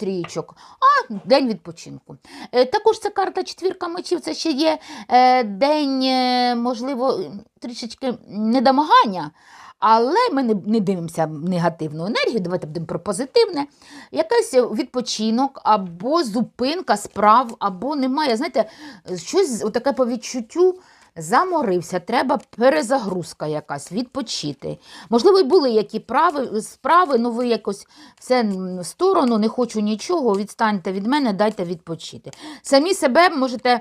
трійчок, а день відпочинку. Е, Також це карта четвірка мечів, це ще є е, день, е, можливо, трішечки недомагання. Але ми не, не дивимося негативну енергію, давайте будемо про позитивне. Якийсь відпочинок або зупинка справ, або немає. Знаєте, щось таке по відчуттю заморився, треба перезагрузка якась, відпочити. Можливо, і були які прави, справи, ну ви якось все в сторону, не хочу нічого, відстаньте від мене, дайте відпочити. Самі себе можете е,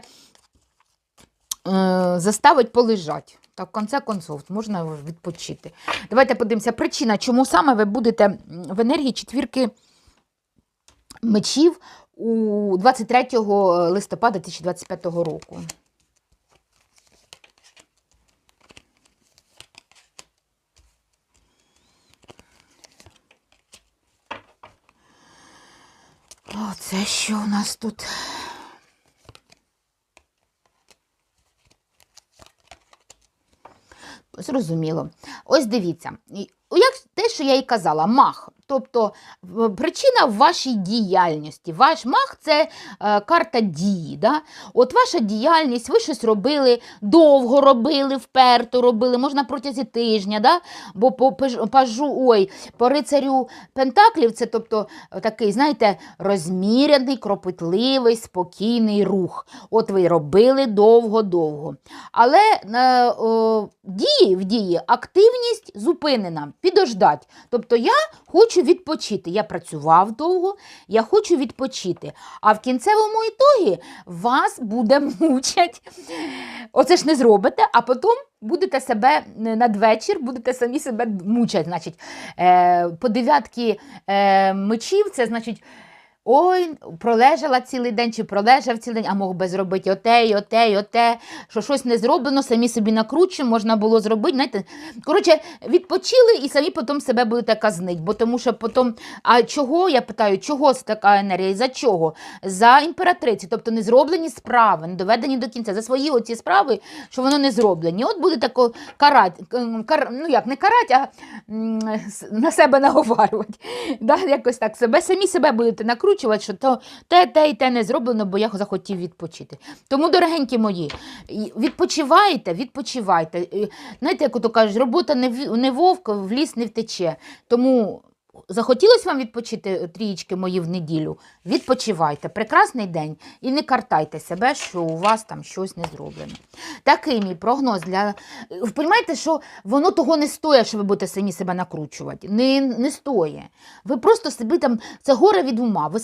заставити полежати. Так, в конце концов, можна відпочити. Давайте подивимося, причина, чому саме ви будете в енергії четвірки мечів у 23 листопада 2025 року. О, це що у нас тут? Зрозуміло. Ось дивіться, як те, що я і казала, мах. Тобто причина в вашій діяльності. Ваш мах це е, карта дії. Да? От ваша діяльність, ви щось робили, довго робили, вперто робили, можна протязі тижня, да? бо по пажу, ой, по рицарю Пентаклів це тобто такий, знаєте, розмірений, кропитливий, спокійний рух. От ви робили довго-довго. Але е, о, дії в дії активність зупинена, підождать. Тобто я хочу відпочити. Я працював довго, я хочу відпочити. А в кінцевому ітогі вас буде мучать. Оце ж не зробите, а потім будете себе е, надвечір, будете самі себе мучать. Значить, е, по дев'ятки е, мечів, це значить. Ой, пролежала цілий день чи пролежав цілий день, а мог би зробити оте, і оте, і оте, що щось не зроблено, самі собі накручуємо, можна було зробити. Знаєте, коротше, відпочили і самі потім себе будете казнити. Бо тому що потім, а чого, я питаю, чого така енергія? За чого? За імператриці, тобто не зроблені справи, не доведені до кінця. За свої оці справи, що воно не зроблені. От буде тако карати, кар, ну як не карати, а на себе наговарювати. Да, якось так себе самі себе будете накручувати, що то те, те і те не зроблено, бо я захотів відпочити. Тому, дорогенькі мої, відпочивайте, відпочивайте. Знаєте, як ото кажуть, робота не, не вовк, в ліс не втече. Тому захотілося вам відпочити е, трієчки мої в неділю. Відпочивайте, прекрасний день і не картайте себе, що у вас там щось не зроблено. Такий мій прогноз для. Ви розумієте, що воно того не стоїть, що ви будете самі себе накручувати. Не, не стоїть. Ви просто собі там це горе від ума. Ви